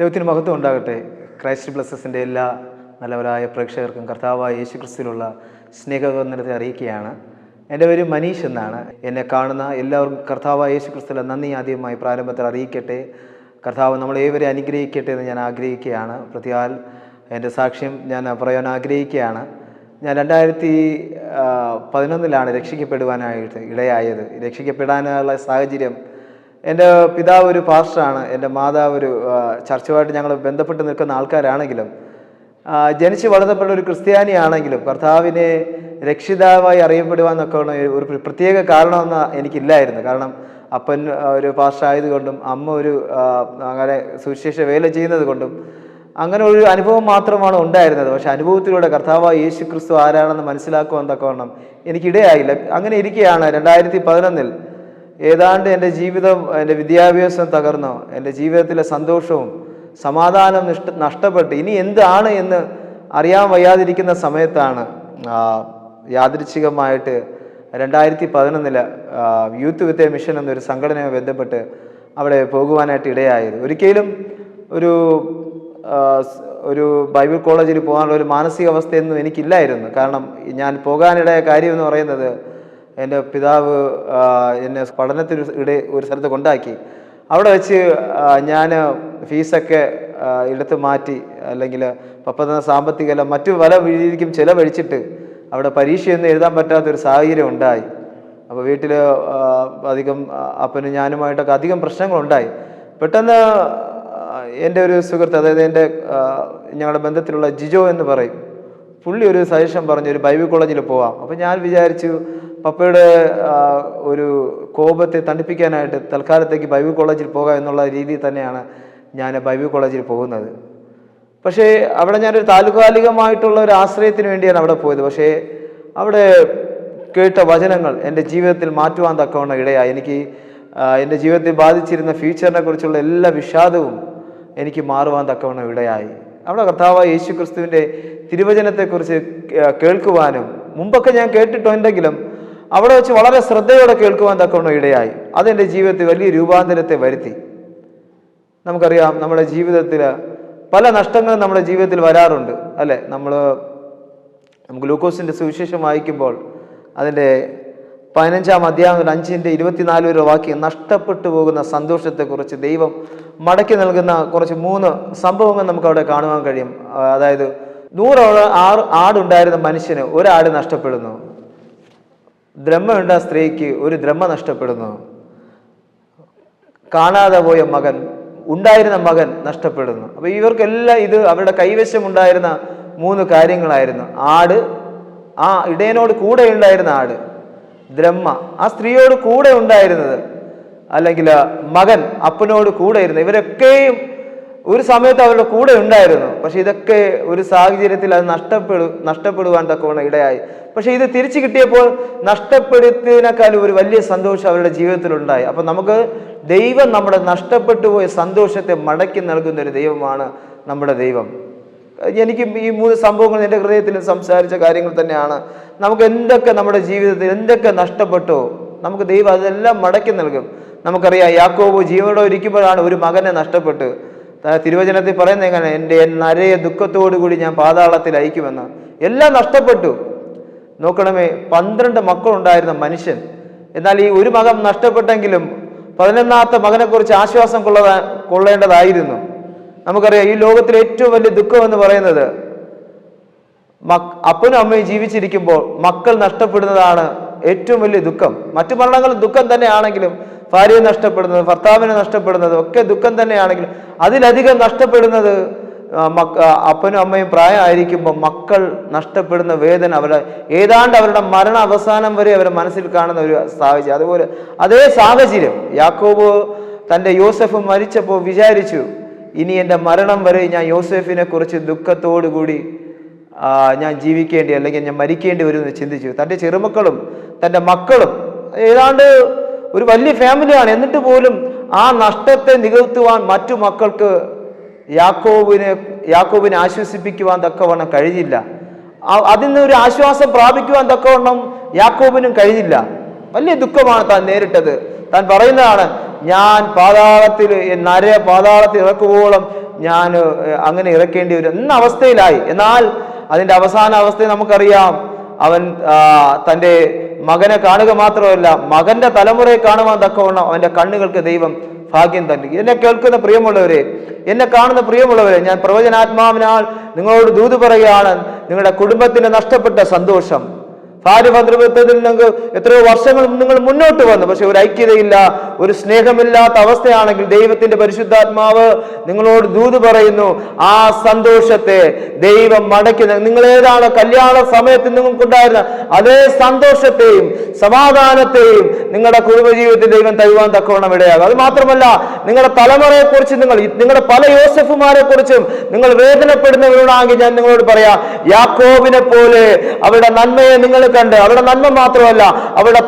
ദൈവത്തിന് മഹത്വം ഉണ്ടാകട്ടെ. ക്രൈസ്റ്റ് ബ്ലസ്സസിന്റെ എല്ലാ നല്ലവരായ പ്രേക്ഷകർക്കും കർത്താവായ യേശു ക്രിസ്തുവിലുള്ള സ്നേഹവന്ദനത്തെ അറിയിക്കുകയാണ്. എന്റെ പേര് മനീഷ് എന്നാണ്. എന്നെ കാണുന്ന എല്ലാവർക്കും കർത്താവായ യേശു ക്രിസ്തുവിലെ നന്ദി ആദ്യമായി പ്രാരംഭത്തിൽ അറിയിക്കട്ടെ. കർത്താവ് നമ്മളേവരെ അനുഗ്രഹിക്കട്ടെ എന്ന് ഞാൻ ആഗ്രഹിക്കുകയാണ്. പ്രതിയാൽ എന്റെ സാക്ഷ്യം ഞാൻ പറയാൻ ആഗ്രഹിക്കുകയാണ്. ഞാൻ രണ്ടായിരത്തി പതിനൊന്നിലാണ് രക്ഷിക്കപ്പെടുവാനായിട്ട് ഇടയായത്. രക്ഷിക്കപ്പെടാനുള്ള സാഹചര്യം എന്റെ പിതാവ് ഒരു പാസ്റ്ററാണ്. എന്റെ മാതാവ് ഒരു ചർച്ചുമായിട്ട് ഞങ്ങൾ ബന്ധപ്പെട്ട് നിൽക്കുന്ന ആൾക്കാരാണെങ്കിലും ജനിച്ച് വളർന്നപ്പെട്ട ഒരു ക്രിസ്ത്യാനിയാണെങ്കിലും കർത്താവിനെ രക്ഷിതാവായി അറിയപ്പെടുവാന്നൊക്കെ ഒരു പ്ര- പ്രത്യേക കാരണമെന്ന് എനിക്കില്ലായിരുന്നു. കാരണം അപ്പൻ ഒരു പാസ്റ്റർ ആയതുകൊണ്ടും അമ്മ ഒരു അങ്ങനെ സുവിശേഷ വേല ചെയ്യുന്നത് കൊണ്ടും അങ്ങനെ ഒരു അനുഭവം മാത്രമാണ് ഉണ്ടായിരുന്നത്. പക്ഷെ അനുഭവത്തിലൂടെ കർത്താവായ യേശു ക്രിസ്തു ആരാണെന്ന് മനസ്സിലാക്കുവാൻ തക്കവണ്ണം എനിക്കിടയായില്ല. അങ്ങനെ ഇരിക്കുകയാണ് രണ്ടായിരത്തി പതിനൊന്നിൽ ഏതാണ്ട് എന്റെ ജീവിതം എന്റെ വിദ്യാഭ്യാസം തകർന്നോ. എന്റെ ജീവിതത്തിലെ സന്തോഷവും സമാധാനം നിഷ്ട നഷ്ടപ്പെട്ട്. ഇനി എന്താണ് എന്ന് അറിയാൻ വയ്യാതിരിക്കുന്ന സമയത്താണ് യാദൃച്ഛികമായിട്ട് രണ്ടായിരത്തി പതിനൊന്നിൽ യൂത്ത് വിത്ത് മിഷൻ എന്നൊരു സംഘടനയുമായി ബന്ധപ്പെട്ട് അവിടെ പോകുവാനായിട്ട് ഇടയായത്. ഒരിക്കലും ഒരു ഒരു ബൈബിൾ കോളേജിൽ പോകാനുള്ള ഒരു മാനസികാവസ്ഥയൊന്നും എനിക്കില്ലായിരുന്നു. കാരണം ഞാൻ പോകാനിടയ കാര്യമെന്ന് പറയുന്നത് എന്റെ പിതാവ് എന്നെ പഠനത്തിന് ഇടെ ഒരു സ്ഥലത്ത് കൊണ്ടാക്കി. അവിടെ വെച്ച് ഞാൻ ഫീസൊക്കെ എടുത്ത് മാറ്റി അല്ലെങ്കിൽ പപ്പ തന്ന സാമ്പത്തിക അല്ല മറ്റു പല രീതിക്കും ചിലവഴിച്ചിട്ട് അവിടെ പരീക്ഷയൊന്നും എഴുതാൻ പറ്റാത്തൊരു സാഹചര്യം ഉണ്ടായി. അപ്പോൾ വീട്ടിൽ അധികം അപ്പനും ഞാനുമായിട്ടൊക്കെ അധികം പ്രശ്നങ്ങളുണ്ടായി. പെട്ടെന്ന് എന്റെ ഒരു സുഹൃത്ത് അതായത് എന്റെ ഞങ്ങളുടെ ബന്ധത്തിലുള്ള ജിജോ എന്ന് പറയും. പുള്ളി ഒരു സജഷൻ പറഞ്ഞു ഒരു ബൈബിൾ കോളേജിൽ പോവാം. അപ്പോൾ ഞാൻ വിചാരിച്ചു പപ്പയുടെ ഒരു കോപത്തെ തണുപ്പിക്കാനായിട്ട് തൽക്കാലത്തേക്ക് ബൈബിൾ കോളേജിൽ പോകാം എന്നുള്ള രീതിയിൽ തന്നെയാണ് ഞാൻ ബൈബിൾ കോളേജിൽ പോകുന്നത്. പക്ഷേ അവിടെ ഞാനൊരു താൽക്കാലികമായിട്ടുള്ള ഒരു ആശ്രയത്തിന് വേണ്ടിയാണ് അവിടെ പോയത്. പക്ഷേ അവിടെ കേട്ട വചനങ്ങൾ എന്റെ ജീവിതത്തിൽ മാറ്റുവാൻ തക്കവണ്ണം ഇടയായി. എനിക്ക് എന്റെ ജീവിതത്തിൽ ബാധിച്ചിരുന്ന ഫ്യൂച്ചറിനെ കുറിച്ചുള്ള എല്ലാ വിഷാദവും എനിക്ക് മാറുവാൻ തക്കവണ്ണം ഇടയായി. അവിടെ കർത്താവ് യേശു ക്രിസ്തുവിന്റെ തിരുവചനത്തെക്കുറിച്ച് കേൾക്കുവാനും മുമ്പൊക്കെ ഞാൻ കേട്ടിട്ടുണ്ടെങ്കിലും അവിടെ വെച്ച് വളരെ ശ്രദ്ധയോടെ കേൾക്കുവാൻ തക്കവണ്ണം ഇടയായി. അതെന്റെ ജീവിതത്തിൽ വലിയ രൂപാന്തരത്തെ വരുത്തി. നമുക്കറിയാം നമ്മുടെ ജീവിതത്തിൽ പല നഷ്ടങ്ങളും നമ്മുടെ ജീവിതത്തിൽ വരാറുണ്ട് അല്ലേ? നമ്മൾ നമുക്ക് ലൂക്കോസിന്റെ സുവിശേഷം വായിക്കുമ്പോൾ അതിന്റെ പതിനഞ്ചാം അധ്യായം അഞ്ചിന്റെ ഇരുപത്തിനാല് വരെ വാക്യം നഷ്ടപ്പെട്ടു പോകുന്ന സന്തോഷത്തെക്കുറിച്ച് ദൈവം മടക്കി നൽകുന്ന കുറച്ച് മൂന്ന് സംഭവങ്ങൾ നമുക്ക് അവിടെ കാണുവാൻ കഴിയും. അതായത് നൂറോളം ആറ് ആടുണ്ടായിരുന്ന മനുഷ്യന് ഒരാട് നഷ്ടപ്പെടുന്നു. ദ്രഹ്മയുണ്ട സ്ത്രീക്ക് ഒരു ദ്രഹ്മ നഷ്ടപ്പെടുന്നു. കാണാതെ പോയ മകൻ ഉണ്ടായിരുന്ന മകൻ നഷ്ടപ്പെടുന്നു. അപ്പൊ ഇവർക്കെല്ലാം ഇത് അവരുടെ കൈവശം ഉണ്ടായിരുന്ന മൂന്ന് കാര്യങ്ങളായിരുന്നു. ആട് ആ ഇടയനോട് കൂടെ ഉണ്ടായിരുന്ന ആട് ദ്രഹ്മ ആ സ്ത്രീയോട് കൂടെ ഉണ്ടായിരുന്നത് അല്ലെങ്കിൽ മകൻ അപ്പനോട് കൂടെ ഇരുന്ന് ഇവരൊക്കെയും ഒരു സമയത്ത് അവരുടെ കൂടെ ഉണ്ടായിരുന്നു. പക്ഷെ ഇതൊക്കെ ഒരു സാഹചര്യത്തിൽ അത് നഷ്ടപ്പെടു നഷ്ടപ്പെടുവാൻ തക്കവണ്ണം ഇടയായി. പക്ഷെ ഇത് തിരിച്ചു കിട്ടിയപ്പോൾ നഷ്ടപ്പെടുത്തിയതിനേക്കാളും ഒരു വലിയ സന്തോഷം അവരുടെ ജീവിതത്തിൽ ഉണ്ടായി അപ്പൊ നമുക്ക് ദൈവം നമ്മുടെ നഷ്ടപ്പെട്ടു പോയ സന്തോഷത്തെ മടക്കി നൽകുന്ന ഒരു ദൈവമാണ് നമ്മുടെ ദൈവം. എനിക്ക് ഈ മൂന്ന് സംഭവങ്ങൾ എന്റെ ഹൃദയത്തിൽ സംസാരിച്ച കാര്യങ്ങൾ തന്നെയാണ്. നമുക്ക് എന്തൊക്കെ നമ്മുടെ ജീവിതത്തിൽ എന്തൊക്കെ നഷ്ടപ്പെട്ടോ നമുക്ക് ദൈവം അതെല്ലാം മടക്കി നൽകും. നമുക്കറിയാം യാക്കോബ് ജീവനോടെ ഇരിക്കുമ്പോഴാണ് ഒരു മകനെ നഷ്ടപ്പെട്ട്. തിരുവചനത്തിൽ പറയുന്നത് എങ്ങനെ? എന്റെ നരയെ ദുഃഖത്തോടു കൂടി ഞാൻ പാതാളത്തിൽ അയക്കുമെന്ന്. എല്ലാം നഷ്ടപ്പെട്ടു. നോക്കണമേ പന്ത്രണ്ട് മക്കളുണ്ടായിരുന്ന മനുഷ്യൻ. എന്നാൽ ഈ ഒരു മകൻ നഷ്ടപ്പെട്ടെങ്കിലും പതിനൊന്നാമത്തെ മകനെക്കുറിച്ച് ആശ്വാസം കൊള്ളതാ കൊള്ളേണ്ടതായിരുന്നു. നമുക്കറിയാം ഈ ലോകത്തിലെ ഏറ്റവും വലിയ ദുഃഖം എന്ന് പറയുന്നത് മക് അപ്പനും അമ്മയും ജീവിച്ചിരിക്കുമ്പോൾ മക്കൾ നഷ്ടപ്പെടുന്നതാണ് ഏറ്റവും വലിയ ദുഃഖം. മറ്റു മരണങ്ങൾ ദുഃഖം തന്നെയാണെങ്കിലും ഭാര്യയെ നഷ്ടപ്പെടുന്നത് ഭർത്താവിനെ നഷ്ടപ്പെടുന്നത് ഒക്കെ ദുഃഖം തന്നെയാണെങ്കിലും അതിലധികം നഷ്ടപ്പെടുന്നത് മക്ക അപ്പനും അമ്മയും പ്രായമായിരിക്കുമ്പോൾ മക്കൾ നഷ്ടപ്പെടുന്ന വേദന അവരുടെ ഏതാണ്ട് അവരുടെ മരണ അവസാനം വരെ അവരുടെ മനസ്സിൽ കാണുന്ന ഒരു സാഹചര്യം. അതുപോലെ അതേ സാഹചര്യം യാക്കോബ് തന്റെ യോസഫ് മരിച്ചപ്പോൾ വിചാരിച്ചു ഇനി എന്റെ മരണം വരെ ഞാൻ യോസഫിനെ കുറിച്ച് ദുഃഖത്തോടു കൂടി ഞാൻ ജീവിക്കേണ്ടി അല്ലെങ്കിൽ ഞാൻ മരിക്കേണ്ടി വരും എന്ന് ചിന്തിച്ചു. തന്റെ ചെറുമക്കളും തന്റെ മക്കളും ഏതാണ്ട് ഒരു വലിയ ഫാമിലിയാണ്. എന്നിട്ട് പോലും ആ നഷ്ടത്തെ നികത്തുവാൻ മറ്റു മക്കൾക്ക് യാക്കോബിനെ യാക്കോബിനെ ആശ്വസിപ്പിക്കുവാൻ തക്കവണ്ണം കഴിഞ്ഞില്ല. അതിൽ നിന്ന് ഒരു ആശ്വാസം പ്രാപിക്കുവാൻ തക്കവണ്ണം യാക്കോബിനും കഴിഞ്ഞില്ല. വലിയ ദുഃഖമാണ് താൻ നേരിട്ടത്. താൻ പറയുന്നതാണ് ഞാൻ പാതാളത്തിൽ നര പാതാളത്തിൽ ഇറക്കുവോളം ഞാൻ അങ്ങനെ ഇറക്കേണ്ടി വരും. എന്ന അവസ്ഥയിലായി. എന്നാൽ അതിന്റെ അവസാന അവസ്ഥയെ നമുക്കറിയാം. അവൻ തന്റെ മകനെ കാണുക മാത്രമല്ല മകന്റെ തലമുറയെ കാണുവാൻ തക്കവണ്ണം അവന്റെ കണ്ണുകൾക്ക് ദൈവം ഭാഗ്യം നൽകി എന്നെ കേൾക്കുന്ന പ്രിയമുള്ളവരെ എന്നെ കാണുന്ന പ്രിയമുള്ളവരെ ഞാൻ പ്രവചനാത്മാവിനാൽ നിങ്ങളോട് ദൂത് പറയുകയാണ് നിങ്ങളുടെ കുടുംബത്തിന് നഷ്ടപ്പെട്ട സന്തോഷം. ഭാര്യ ഭദ്രബന്ധത്തിൽ നിങ്ങൾക്ക് എത്രയോ വർഷങ്ങൾ നിങ്ങൾ മുന്നോട്ട് വന്നു. പക്ഷെ ഒരു ഐക്യതയില്ല ഒരു സ്നേഹമില്ലാത്ത അവസ്ഥയാണെങ്കിൽ ദൈവത്തിന്റെ പരിശുദ്ധാത്മാവ് നിങ്ങളോട് ദൂത് പറയുന്നു ആ സന്തോഷത്തെ ദൈവം മടക്കി നിങ്ങൾ ഏതാണ് കല്യാണ സമയത്ത് നിങ്ങൾക്കുണ്ടായിരുന്ന അതേ സന്തോഷത്തെയും സമാധാനത്തെയും നിങ്ങളുടെ കുടുംബജീവിതത്തിൽ ദൈവം തരുവാൻ തക്കവണ്ണം ഇടയാകും. അത് മാത്രമല്ല നിങ്ങളുടെ തലമുറയെ കുറിച്ച് നിങ്ങൾ നിങ്ങളുടെ പല യോസഫുമാരെ കുറിച്ചും നിങ്ങൾ വേദനപ്പെടുന്നവരോടാണെങ്കിൽ ഞാൻ നിങ്ങളോട് പറയാം യാക്കോബിനെ പോലെ അവരുടെ നന്മയെ നിങ്ങൾ കണ്ട് അവരുടെ നന്മ മാത്രമല്ല അവരുടെ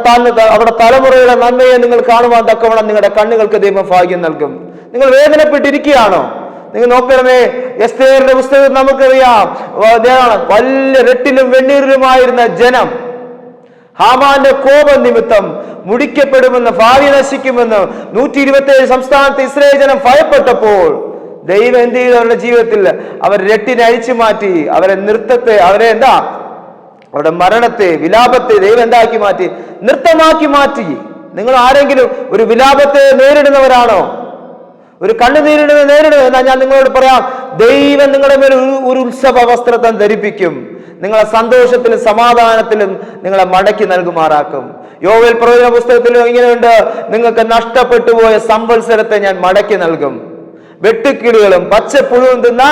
അവരുടെ തലമുറയുടെ നന്മയെ നിങ്ങൾ കാണുവാൻ തക്കവണ്ണം നിങ്ങളുടെ കണ്ണുകൾക്ക് ദൈവം ഭാഗ്യം നൽകും. നിങ്ങൾ വേദനപ്പെട്ടിരിക്കുകയാണോ? നിങ്ങൾ നോക്കണമേ എസ്തേറിന്റെ പുസ്തകം നമുക്കറിയാം. വലിയ റെട്ടിലും വെണ്ണീരിലുമായിരുന്ന ജനം. ഹാമാന്റെ കോപം നിമിത്തം മുടിക്കപ്പെടുമെന്ന് ഭാവി നശിക്കുമെന്ന് നൂറ്റി ഇരുപത്തി ഏഴ് സംസ്ഥാനത്ത് ഇസ്രയേൽ ജനം ഭയപ്പെട്ടപ്പോൾ ദൈവം എന്ത് ചെയ്തു അവരുടെ ജീവിതത്തിൽ? അവർ രട്ടിനെ അഴിച്ചു മാറ്റി അവരെ നൃത്തത്തെ അവരെ എന്താ അവരുടെ മരണത്തെ വിലാപത്തെ ദൈവം എന്താക്കി മാറ്റി? നൃത്തമാക്കി മാറ്റി. നിങ്ങൾ ആരെങ്കിലും ഒരു വിലാപത്തെ നേരിടുന്നവരാണോ? ഒരു കണ്ണുനീരിടുന്ന നേരിടുക എന്നാൽ ഞാൻ നിങ്ങളോട് പറയാം ദൈവം നിങ്ങളുടെ മേൽ ഒരു ഒരു ഉത്സവ വസ്ത്രത്വം ധരിപ്പിക്കും. നിങ്ങളെ സന്തോഷത്തിലും സമാധാനത്തിലും നിങ്ങളെ മടക്കി നൽകുമാറാക്കും. യോവൽ പ്രവചന പുസ്തകത്തിലും ഇങ്ങനെയുണ്ട് നിങ്ങൾക്ക് നഷ്ടപ്പെട്ടു പോയ സമ്പത്സരത്തെ ഞാൻ മടക്കി നൽകും. വെട്ടുക്കിളികളും പച്ചപ്പുഴുവും തിന്ന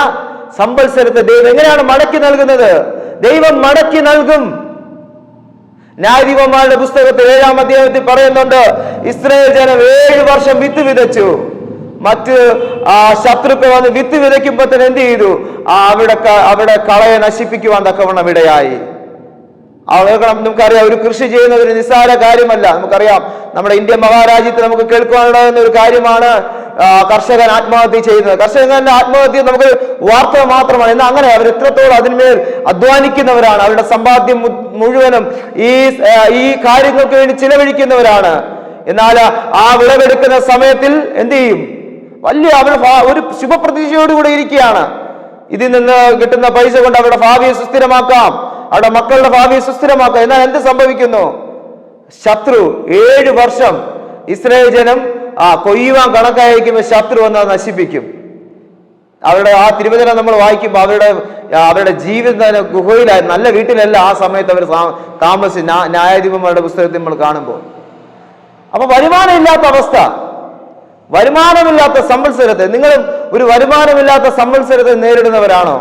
സമ്പത്സരത്തെ ദൈവം എങ്ങനെയാണ് മടക്കി നൽകുന്നത്? ദൈവം മടക്കി നൽകും. ന്യായാധിപന്മാരുടെ പുസ്തകത്തിൽ ഏഴാം അധ്യായത്തിൽ പറയുന്നുണ്ട് ഇസ്രയേൽ ജനം ഏഴ് വർഷം വിത്ത് വിതച്ചു. മറ്റ് ആ ശത്രുക്കൾ വന്ന് വിത്ത് വിതയ്ക്കുമ്പോൾ തന്നെ എന്ത് ചെയ്തു? ആ അവിടെ അവിടെ കളയെ നശിപ്പിക്കുവാൻ തക്കവണ്ണം ഇടയായി. അവർക്ക് നമുക്കറിയാം ഒരു കൃഷി ചെയ്യുന്നത് ഒരു നിസ്സാര കാര്യമല്ല. നമുക്കറിയാം നമ്മുടെ ഇന്ത്യ മഹാരാജ്യത്ത് നമുക്ക് കേൾക്കുവാനുള്ള ഒരു കാര്യമാണ്. കർഷകൻ ആത്മഹത്യ ചെയ്യുന്നത്. കർഷകന്റെ ആത്മഹത്യ നമുക്ക് വാർത്ത മാത്രമാണ്. എന്നാൽ അങ്ങനെ അവർ എത്രത്തോളം അതിന്മേൽ അധ്വാനിക്കുന്നവരാണ് അവരുടെ സമ്പാദ്യം മുഴുവനും ഈ ഈ കാര്യങ്ങൾക്ക് വേണ്ടി ചിലവഴിക്കുന്നവരാണ്. എന്നാൽ ആ വിളവെടുക്കുന്ന സമയത്തിൽ എന്ത് ചെയ്യും? വലിയ അവർ ഒരു ശുഭപ്രതീക്ഷയോടുകൂടെ ഇരിക്കുകയാണ്. ഇതിൽ നിന്ന് കിട്ടുന്ന പൈസ കൊണ്ട് അവരുടെ ഭാവിയെ സുസ്ഥിരമാക്കാം. അവരുടെ മക്കളുടെ ഭാവിയെ സുസ്ഥിരമാക്കാം. എന്നാൽ എന്ത് സംഭവിക്കുന്നു? ശത്രു ഏഴ് വർഷം ഇസ്രായേൽ ജനം ആ കൊയ്യുവാൻ കണക്കായിരിക്കുമ്പോൾ ശത്രു വന്ന് നശിപ്പിക്കും. അവരുടെ ആ തിരുവചനം നമ്മൾ വായിക്കുമ്പോൾ അവരുടെ അവരുടെ ജീവിതം ഗുഹയിലായിരുന്നു നല്ല വീട്ടിലല്ല ആ സമയത്ത് അവർ താമസിച്ച് ന്യായാധിപന്മാരുടെ പുസ്തകത്തിൽ നമ്മൾ കാണുമ്പോൾ. അപ്പൊ വരുമാനമില്ലാത്ത അവസ്ഥ. വരുമാനമില്ലാത്ത സമ്പത്സരത്തെ നിങ്ങൾ ഒരു വരുമാനമില്ലാത്ത സമ്പത്സരത്തെ നേരിടുന്നവരാണോ?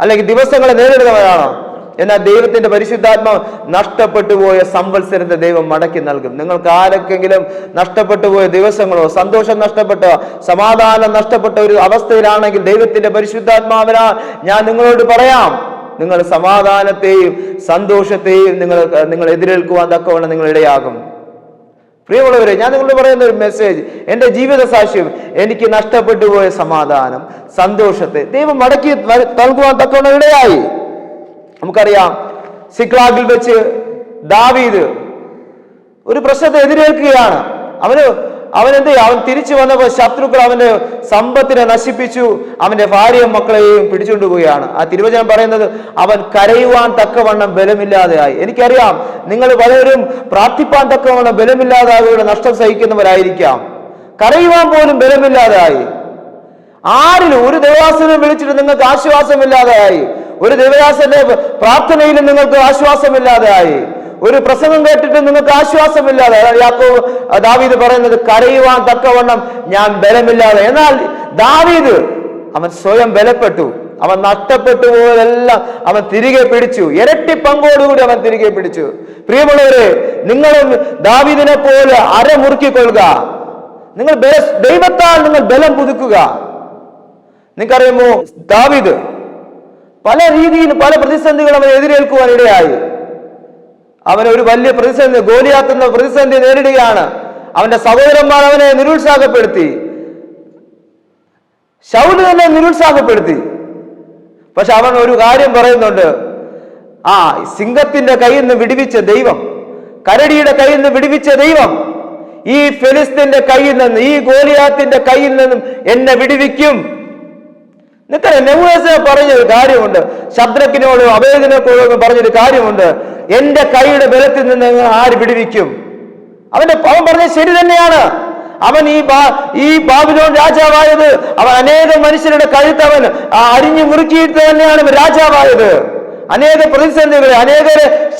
അല്ലെങ്കിൽ ദിവസങ്ങളെ നേരിടുന്നവരാണോ? എന്നാൽ ദൈവത്തിന്റെ പരിശുദ്ധാത്മാവ് നഷ്ടപ്പെട്ടു പോയ സമ്പത്സരത്തെ ദൈവം മടക്കി നൽകും. നിങ്ങൾക്ക് ആരൊക്കെങ്കിലും നഷ്ടപ്പെട്ടു പോയ ദിവസങ്ങളോ സന്തോഷം നഷ്ടപ്പെട്ട സമാധാനം നഷ്ടപ്പെട്ട ഒരു അവസ്ഥയിലാണെങ്കിൽ ദൈവത്തിന്റെ പരിശുദ്ധാത്മാവിനാ ഞാൻ നിങ്ങളോട് പറയാം. നിങ്ങൾ സമാധാനത്തെയും സന്തോഷത്തെയും നിങ്ങൾ നിങ്ങൾ എതിരേൽക്കുവാൻ തക്കവണ്ണം നിങ്ങൾ ഇടയാകും. പ്രിയമുള്ളവരെ ഞാൻ നിങ്ങളോട് പറയുന്ന ഒരു മെസ്സേജ് എന്റെ ജീവിത സാക്ഷ്യം എനിക്ക് നഷ്ടപ്പെട്ടു പോയ സമാധാനം സന്തോഷത്തെ ദൈവം മടക്കി നൽകുവാൻ തക്കവണ്ണം ഇടയായി. നമുക്കറിയാം സിക്ലാഗിൽ വെച്ച് ദാവീദ് ഒരു പ്രശ്നത്തെ എതിരേൽക്കുകയാണ്. അവന് അവൻ എന്ത്? അവൻ തിരിച്ചു വന്നപ്പോൾ ശത്രുക്കൾ അവന്റെ സമ്പത്തിനെ നശിപ്പിച്ചു അവന്റെ ഭാര്യയും മക്കളെയും പിടിച്ചുകൊണ്ട് പോവുകയാണ് ആ തിരുവചനം പറയുന്നത് അവൻ കരയുവാൻ തക്കവണ്ണം ബലമില്ലാതെയായി. എനിക്കറിയാം നിങ്ങൾ പലരും പ്രാർത്ഥിപ്പാൻ തക്കവണ്ണം ബലമില്ലാതായവരുടെ നഷ്ടം സഹിക്കുന്നവരായിരിക്കാം. കരയുവാൻ പോലും ബലമില്ലാതെയായി ആരിലും ഒരു ദേവാസനം വിളിച്ചിട്ട് നിങ്ങൾക്ക് ആശ്വാസമില്ലാതെയായി. ഒരു ദേവദാസന്റെ പ്രാർത്ഥനയിലും നിങ്ങൾക്ക് ആശ്വാസമില്ലാതെ ആയി ഒരു പ്രസംഗം കേട്ടിട്ട് നിങ്ങൾക്ക് ആശ്വാസമില്ലാതെ യാക്കോബ് ദാവീദ് പറയുന്നത് കരയുവാൻ തക്കവണ്ണം ഞാൻ ബലമില്ലാതെ. എന്നാൽ ദാവീദ് അവൻ സ്വയം ബലപ്പെട്ടു. അവൻ നഷ്ടപ്പെട്ടു പോയതെല്ലാം അവൻ തിരികെ പിടിച്ചു. ഇരട്ടി പങ്കോടുകൂടി അവൻ തിരികെ പിടിച്ചു. പ്രിയമുള്ളവരെ നിങ്ങളും ദാവീദിനെ പോലെ അരമുറുക്കിക്കൊള്ളുക. നിങ്ങൾ ദൈവത്താൽ നിങ്ങൾ ബലം പുതുക്കുക. നിങ്ങൾക്കറിയുമോ ദാവീദ് പല രീതിയിൽ പല പ്രതിസന്ധികൾ അവൻ എതിരേൽക്കുവാൻ ഇടയായി അവൻ ഒരു വലിയ പ്രതിസന്ധി ഗോലിയാത്തുന്ന പ്രതിസന്ധി നേരിടുകയാണ്. അവന്റെ സഹോദരന്മാർ അവനെ നിരുത്സാഹപ്പെടുത്തി. ശൗൽ തന്നെ നിരുത്സാഹപ്പെടുത്തി. പക്ഷെ അവൻ ഒരു കാര്യം പറയുന്നുണ്ട്. ആ സിംഹത്തിന്റെ കയ്യിൽ നിന്ന് വിടുവിച്ച ദൈവം കരടിയുടെ കയ്യിൽ നിന്ന് വിടുവിച്ച ദൈവം ഈ ഫെലിസ്തീന്റെ കയ്യിൽ നിന്ന് ഈ ഗോലിയാത്തിന്റെ കയ്യിൽ നിന്നും എന്നെ വിടുവിക്കും. നിനക്കറിയാം പറഞ്ഞ പറഞ്ഞൊരു കാര്യമുണ്ട്. ശബ്ദക്കിനോടും അവേദനക്കോടും പറഞ്ഞൊരു കാര്യമുണ്ട്. എന്റെ കൈയുടെ ബലത്തിൽ നിന്ന് നിങ്ങൾ ആര് പിടിവിക്കും അവന്റെ അവൻ പറഞ്ഞത് ശരി തന്നെയാണ്. അവൻ ഈ ഈ ബാബിലോൺ രാജാവായത് അവൻ അനേകം മനുഷ്യരുടെ കഴുത്ത് അവൻ അരിഞ്ഞു മുറുക്കിയിട്ട് തന്നെയാണ് രാജാവായത്. അനേക പ്രതിസന്ധികളെ അനേക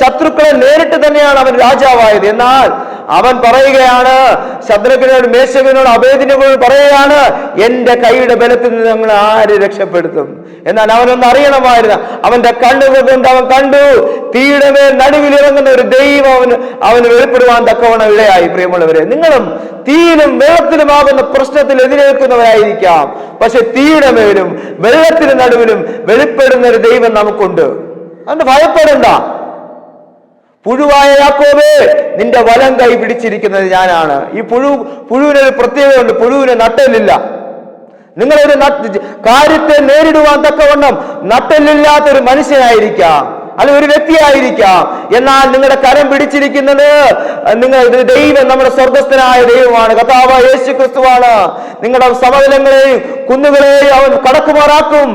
ശത്രുക്കളെ നേരിട്ട് തന്നെയാണ് അവൻ രാജാവായത്. എന്നാൽ അവൻ പറയുകയാണ് ശദ്രക്കിനോട് മേശകനോട് അഭേദിനോട് പറയുകയാണ് എന്റെ കൈയുടെ ബലത്തിൽ നിന്ന് ഞങ്ങൾ ആര് രക്ഷപ്പെടുത്തും? എന്നാൽ അവനൊന്ന് അറിയണമായിരുന്നു. അവന്റെ കണ്ണുകൾ അവൻ കണ്ടു. തീയുടെ നടുവിലിറങ്ങുന്ന ഒരു ദൈവം അവന് അവന് വെളിപ്പെടുവാൻ തക്കവണ്ണം ഇടയായി. പ്രിയമുള്ളവരെ നിങ്ങളും തീയിലും വെള്ളത്തിലുമാകുന്ന പ്രശ്നത്തിൽ എതിരേൽക്കുന്നവരായിരിക്കാം. പക്ഷെ തീയുടെ മേലും വെള്ളത്തിന് നടുവിലും വെളിപ്പെടുന്ന ഒരു ദൈവം നമുക്കുണ്ട്. അതുകൊണ്ട് ഭയപ്പെടണ്ട. പുഴുവായ യാക്കോബേ നിന്റെ വലം കൈ പിടിച്ചിരിക്കുന്നത് ഞാനാണ്. ഈ പുഴു പുഴുവിനൊരു പ്രത്യേകതയുണ്ട്. പുഴുവിന് നട്ടലില്ല നിങ്ങളൊരു കാര്യത്തെ നേരിടുവാൻ തക്കവണ്ണം നട്ടലില്ലാത്ത ഒരു മനുഷ്യനായിരിക്കാം. അല്ലെ ഒരു വ്യക്തിയായിരിക്കാം. എന്നാൽ നിങ്ങളുടെ കരം പിടിച്ചിരിക്കുന്നത് നിങ്ങൾ ദൈവം നമ്മുടെ സ്വർഗസ്ഥനായ ദൈവമാണ് കഥാവ യേശു ക്രിസ്തുവാണ് നിങ്ങളുടെ സമതലങ്ങളെയും കുന്നുകളെയും അവൻ കടക്കുമാറാക്കും.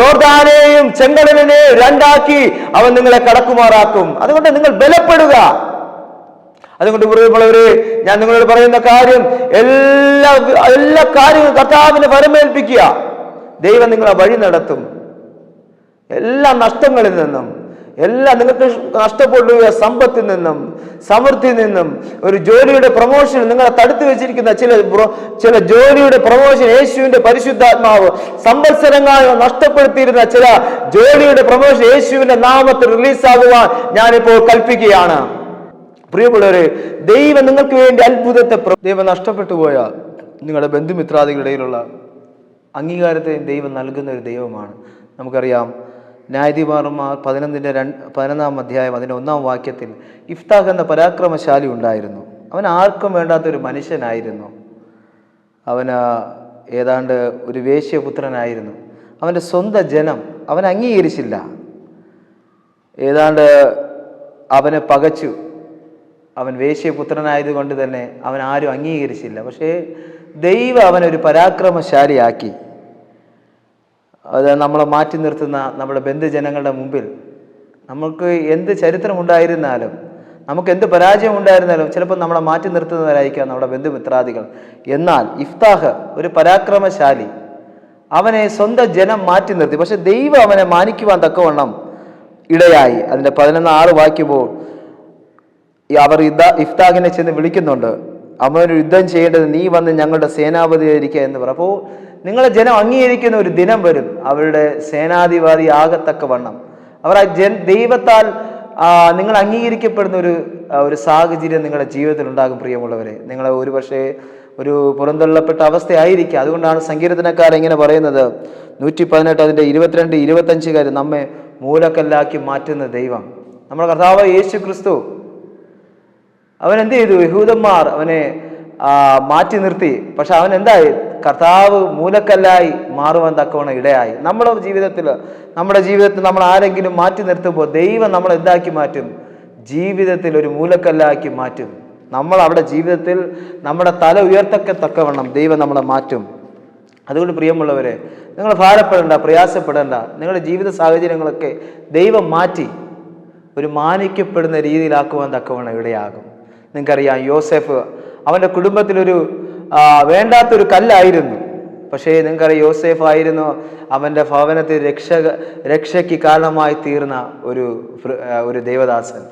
യോർദാനെയും ചെങ്കടലിനെയും രണ്ടാക്കി അവൻ നിങ്ങളെ കടക്കുമാറാക്കും. അതുകൊണ്ട് നിങ്ങൾ ബലപ്പെടുക. അതുകൊണ്ട് പ്രിയമുള്ളവരെ ഞാൻ നിങ്ങളോട് പറയുന്ന കാര്യം എല്ലാ എല്ലാ കാര്യവും കർത്താവിനെ പരമേൽപ്പിക്കുക ദൈവം നിങ്ങളെ വഴി നടത്തും. എല്ലാ നഷ്ടങ്ങളിൽ നിന്നും. എല്ലാ നിങ്ങൾക്ക് നഷ്ടപ്പെട്ടു സമ്പത്തിൽ നിന്നും സമൃദ്ധിയിൽ നിന്നും ഒരു ജോലിയുടെ പ്രൊമോഷൻ നിങ്ങളെ തടുത്തു വെച്ചിരിക്കുന്ന ചില ചില ജോലിയുടെ പ്രൊമോഷൻ യേശുവിന്റെ പരിശുദ്ധാത്മാവ് സംവത്സരങ്ങൾ നഷ്ടപ്പെടുത്തിയിരുന്ന ചില ജോലിയുടെ പ്രൊമോഷൻ യേശുവിന്റെ നാമത്തിൽ റിലീസാകുവാൻ ഞാനിപ്പോൾ കൽപ്പിക്കുകയാണ്. പ്രിയമുള്ളവരെ ദൈവം നിങ്ങൾക്ക് വേണ്ടി അത്ഭുതത്തെ ദൈവം നഷ്ടപ്പെട്ടു പോയ നിങ്ങളുടെ ബന്ധുമിത്രാദികളുടെ ഇടയിലുള്ള അംഗീകാരത്തെ ദൈവം നൽകുന്ന ഒരു ദൈവമാണ്. നമുക്കറിയാം ന്യായാധിപാറന്മാർ പതിനൊന്നിന്റെ രണ്ട് പതിനൊന്നാം അധ്യായം അതിന്റെ ഒന്നാം വാക്യത്തിൽ ഇഫ്താഖ് എന്ന പരാക്രമശാലി ഉണ്ടായിരുന്നു. അവൻ ആർക്കും വേണ്ടാത്തൊരു മനുഷ്യനായിരുന്നു. അവന് ഏതാണ്ട് ഒരു വേശ്യപുത്രനായിരുന്നു. അവന്റെ സ്വന്തം ജനം അവൻ അംഗീകരിച്ചില്ല. ഏതാണ്ട് അവനെ പകച്ചു. അവൻ വേശ്യപുത്രനായതുകൊണ്ട് തന്നെ അവൻ ആരും അംഗീകരിച്ചില്ല. പക്ഷേ ദൈവം അവനൊരു പരാക്രമശാലിയാക്കി. അത് നമ്മളെ മാറ്റി നിർത്തുന്ന നമ്മുടെ ബന്ധുജനങ്ങളുടെ മുമ്പിൽ നമുക്ക് എന്ത് ചരിത്രമുണ്ടായിരുന്നാലും നമുക്ക് എന്ത് പരാജയം ഉണ്ടായിരുന്നാലും ചിലപ്പോൾ നമ്മളെ മാറ്റി നിർത്തുന്നവരായിരിക്കാം നമ്മുടെ ബന്ധുമിത്രാദികൾ. എന്നാൽ ഇഫ്താഹ് ഒരു പരാക്രമശാലി. അവനെ സ്വന്തം ജനം മാറ്റി നിർത്തി. പക്ഷെ ദൈവം അവനെ മാനിക്കുവാൻ തക്കവണ്ണം ഇടയായി. അതിന്റെ പതിനൊന്ന് ആറ് വായിക്കുമ്പോൾ അവർ യുദ്ധ ഇഫ്താഖിനെ ചെന്ന് വിളിക്കുന്നുണ്ട്. അവനൊരു യുദ്ധം ചെയ്യേണ്ടത് നീ വന്ന് ഞങ്ങളുടെ സേനാപതിയായിരിക്കുക എന്ന് പറ. അപ്പോൾ നിങ്ങളെ ജനം അംഗീകരിക്കുന്ന ഒരു ദിനം വരും. അവരുടെ സേനാധിപതി ആകത്തക്ക വണ്ണം. അവർ ആ ജൻ ദൈവത്താൽ നിങ്ങൾ അംഗീകരിക്കപ്പെടുന്ന ഒരു ഒരു സാഹചര്യം നിങ്ങളുടെ ജീവിതത്തിൽ ഉണ്ടാകും പ്രിയമുള്ളവരെ. നിങ്ങളെ ഒരു പക്ഷേ ഒരു പുറന്തള്ളപ്പെട്ട അവസ്ഥയായിരിക്കും. അതുകൊണ്ടാണ് സങ്കീർത്തനക്കാർ ഇങ്ങനെ പറയുന്നത്. നൂറ്റി പതിനെട്ട് അതിന്റെ ഇരുപത്തിരണ്ട് ഇരുപത്തഞ്ചുകാർ നമ്മെ മൂലക്കല്ലാക്കി മാറ്റുന്ന ദൈവം. നമ്മുടെ കർത്താവ് യേശു ക്രിസ്തു അവൻ എന്ത് ചെയ്തു? യഹൂദന്മാർ അവനെ മാറ്റി നിർത്തി. പക്ഷെ അവൻ എന്തായി? കർത്താവ് മൂലക്കല്ലായി മാറുവാൻ തക്കവണ ഇടയായി. നമ്മുടെ ജീവിതത്തിൽ നമ്മുടെ ജീവിതത്തിൽ നമ്മൾ ആരെങ്കിലും മാറ്റി നിർത്തുമ്പോൾ ദൈവം നമ്മൾ എന്താക്കി മാറ്റും? ജീവിതത്തിൽ ഒരു മൂലക്കല്ലാക്കി മാറ്റും. നമ്മൾ അവിടെ ജീവിതത്തിൽ നമ്മുടെ തല ഉയർത്തക്ക തക്കവണ്ണം ദൈവം നമ്മളെ മാറ്റും. അതുകൊണ്ട് പ്രിയമുള്ളവരെ നിങ്ങൾ ഭാരപ്പെടേണ്ട പ്രയാസപ്പെടേണ്ട. നിങ്ങളുടെ ജീവിത സാഹചര്യങ്ങളൊക്കെ ദൈവം മാറ്റി ഒരു മാനിക്കപ്പെടുന്ന രീതിയിലാക്കുവാൻ തക്കവണ്ണം ഇടയാകും. നിങ്ങൾക്കറിയാം യോസെഫ് അവന്റെ കുടുംബത്തിലൊരു ആ, വേണ്ടാത്തൊരു കല്ലായിരുന്നു. പക്ഷേ നിങ്ങൾക്കറിയാം യോസെഫ് ആയിരുന്നു അവന്റെ ഭവനത്തിൽ രക്ഷ രക്ഷയ്ക്ക് കാരണമായി തീർന്ന ഒരു ഒരു ദേവദാസൻ.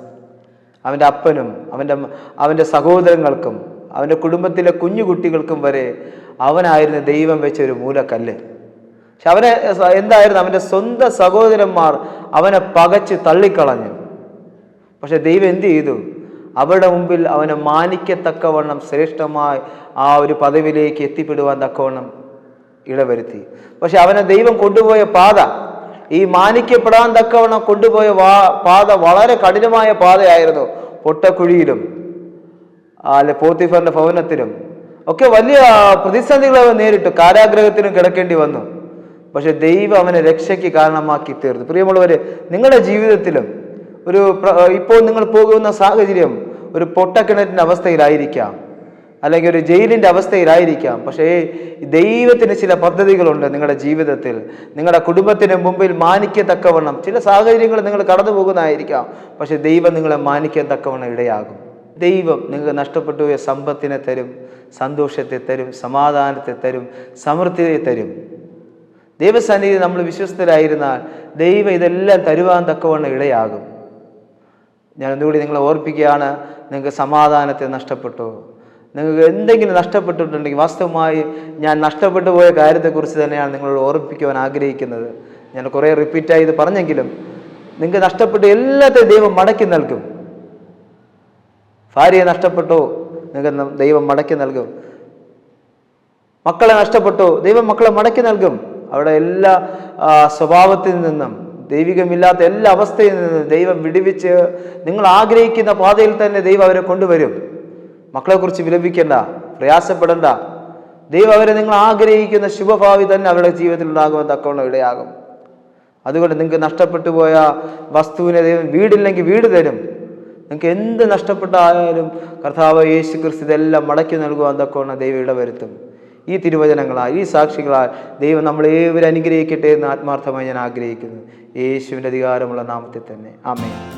അവന്റെ അപ്പനും അവന്റെ അവന്റെ സഹോദരങ്ങൾക്കും അവന്റെ കുടുംബത്തിലെ കുഞ്ഞു കുട്ടികൾക്കും വരെ അവനായിരുന്നു ദൈവം വെച്ച ഒരു മൂലക്കല്ല്. പക്ഷെ അവനെ എന്തായിരുന്നു? അവന്റെ സ്വന്തം സഹോദരന്മാർ അവനെ പകച്ച് തള്ളിക്കളഞ്ഞു. പക്ഷെ ദൈവം എന്ത് ചെയ്തു? അവരുടെ മുമ്പിൽ അവനെ മാനിക്കത്തക്കവണ്ണം ശ്രേഷ്ഠമായി ആ ഒരു പദവിയിലേക്ക് എത്തിപ്പെടുവാൻ തക്കവണ്ണം ഇടവരുത്തി. പക്ഷെ അവനെ ദൈവം കൊണ്ടുപോയ പാത ഈ മാനിക്കപ്പെടാൻ തക്കവണ്ണം കൊണ്ടുപോയ വാ പാത വളരെ കഠിനമായ പാതയായിരുന്നു പൊട്ടക്കുഴിയിലും അല്ലെ പോത്തിഫറിന്റെ ഭവനത്തിലും. ഒക്കെ വലിയ പ്രതിസന്ധികൾ അവൻ നേരിട്ടു കാരാഗ്രഹത്തിനും കിടക്കേണ്ടി വന്നു. പക്ഷെ ദൈവം അവനെ രക്ഷയ്ക്ക് കാരണമാക്കി തീർന്നു പ്രിയമുള്ളവരെ നിങ്ങളുടെ ജീവിതത്തിലും ഒരു ഇപ്പോൾ നിങ്ങൾ പോകുന്ന സാഹചര്യം ഒരു പൊട്ടക്കിണറ്റിന്റെ അവസ്ഥയിലായിരിക്കാം. അല്ലെങ്കിൽ ഒരു ജയിലിന്റെ അവസ്ഥയിലായിരിക്കാം. പക്ഷേ ദൈവത്തിന് ചില പദ്ധതികളുണ്ട് നിങ്ങളുടെ ജീവിതത്തിൽ. നിങ്ങളുടെ കുടുംബത്തിന് മുമ്പിൽ മാനിക്കത്തക്കവണ്ണം ചില സാഹചര്യങ്ങൾ നിങ്ങൾ കടന്നു പോകുന്നതായിരിക്കാം പക്ഷേ ദൈവം നിങ്ങളെ മാനിക്കാൻ തക്കവണ്ണം ഇടയാകും. ദൈവം നിങ്ങൾക്ക് നഷ്ടപ്പെട്ടു പോയ സമ്പത്തിനെ തരും സന്തോഷത്തെ തരും സമാധാനത്തെ തരും സമൃദ്ധിയെ തരും. ദൈവസന്നിധി നമ്മൾ വിശ്വസ്തരായിരുന്നാൽ ദൈവം ഇതെല്ലാം തരുവാൻ തക്കവണ്ണം ഇടയാകും. ഞാൻ ഒന്നുകൂടി നിങ്ങളെ ഓർപ്പിക്കുകയാണ്. നിങ്ങൾക്ക് സമാധാനത്തെ നഷ്ടപ്പെട്ടു. നിങ്ങൾക്ക് എന്തെങ്കിലും നഷ്ടപ്പെട്ടിട്ടുണ്ടെങ്കിൽ വാസ്തവമായി ഞാൻ നഷ്ടപ്പെട്ടു പോയ കാര്യത്തെക്കുറിച്ച് തന്നെയാണ് നിങ്ങളോട് ഓർപ്പിക്കുവാൻ ആഗ്രഹിക്കുന്നത്. ഞാൻ കുറേ റിപ്പീറ്റായി ഇത് പറഞ്ഞെങ്കിലും നിങ്ങൾക്ക് നഷ്ടപ്പെട്ട എല്ലാത്തെയും ദൈവം മടക്കി നൽകും. ഭാര്യയെ നഷ്ടപ്പെട്ടോ നിങ്ങൾക്ക് ദൈവം മടക്കി നൽകും. മക്കളെ നഷ്ടപ്പെട്ടു ദൈവം മക്കളെ മടക്കി നൽകും. അവിടെ എല്ലാ സ്വഭാവത്തിൽ നിന്നും ദൈവികമില്ലാത്ത എല്ലാ അവസ്ഥയിൽ നിന്ന് ദൈവം വിടുവിച്ച് നിങ്ങൾ ആഗ്രഹിക്കുന്ന പാതയിൽ തന്നെ ദൈവം അവരെ കൊണ്ടുവരും. മക്കളെക്കുറിച്ച് വിലപിക്കേണ്ട പ്രയാസപ്പെടേണ്ട. ദൈവം അവരെ നിങ്ങൾ ആഗ്രഹിക്കുന്ന ശുഭഭാവി തന്നെ അവരുടെ ജീവിതത്തിൽ ഉണ്ടാകുമെന്ന് തക്കവണ്ണം ഇടയാകും. അതുകൊണ്ട് നിങ്ങൾക്ക് നഷ്ടപ്പെട്ടു പോയ വസ്തുവിനെ ദൈവം വീടില്ലെങ്കിൽ വീട് തരും. നിങ്ങൾക്ക് എന്ത് നഷ്ടപ്പെട്ടായാലും കർത്താവ് യേശു ക്രിസ്തു ഇതെല്ലാം മടക്കി നൽകുവാൻ തക്കവണ്ണം ദൈവം ഇടവരുത്തും. ഈ തിരുവചനങ്ങളാൽ ഈ സാക്ഷികളാൽ ദൈവം നമ്മളെ ഏവരും അനുഗ്രഹിക്കട്ടെ എന്ന് ആത്മാർത്ഥമായി ഞാൻ ആഗ്രഹിക്കുന്നു. യേശുവിന്റെ അധികാരമുള്ള നാമത്തിൽ തന്നെ. ആമേ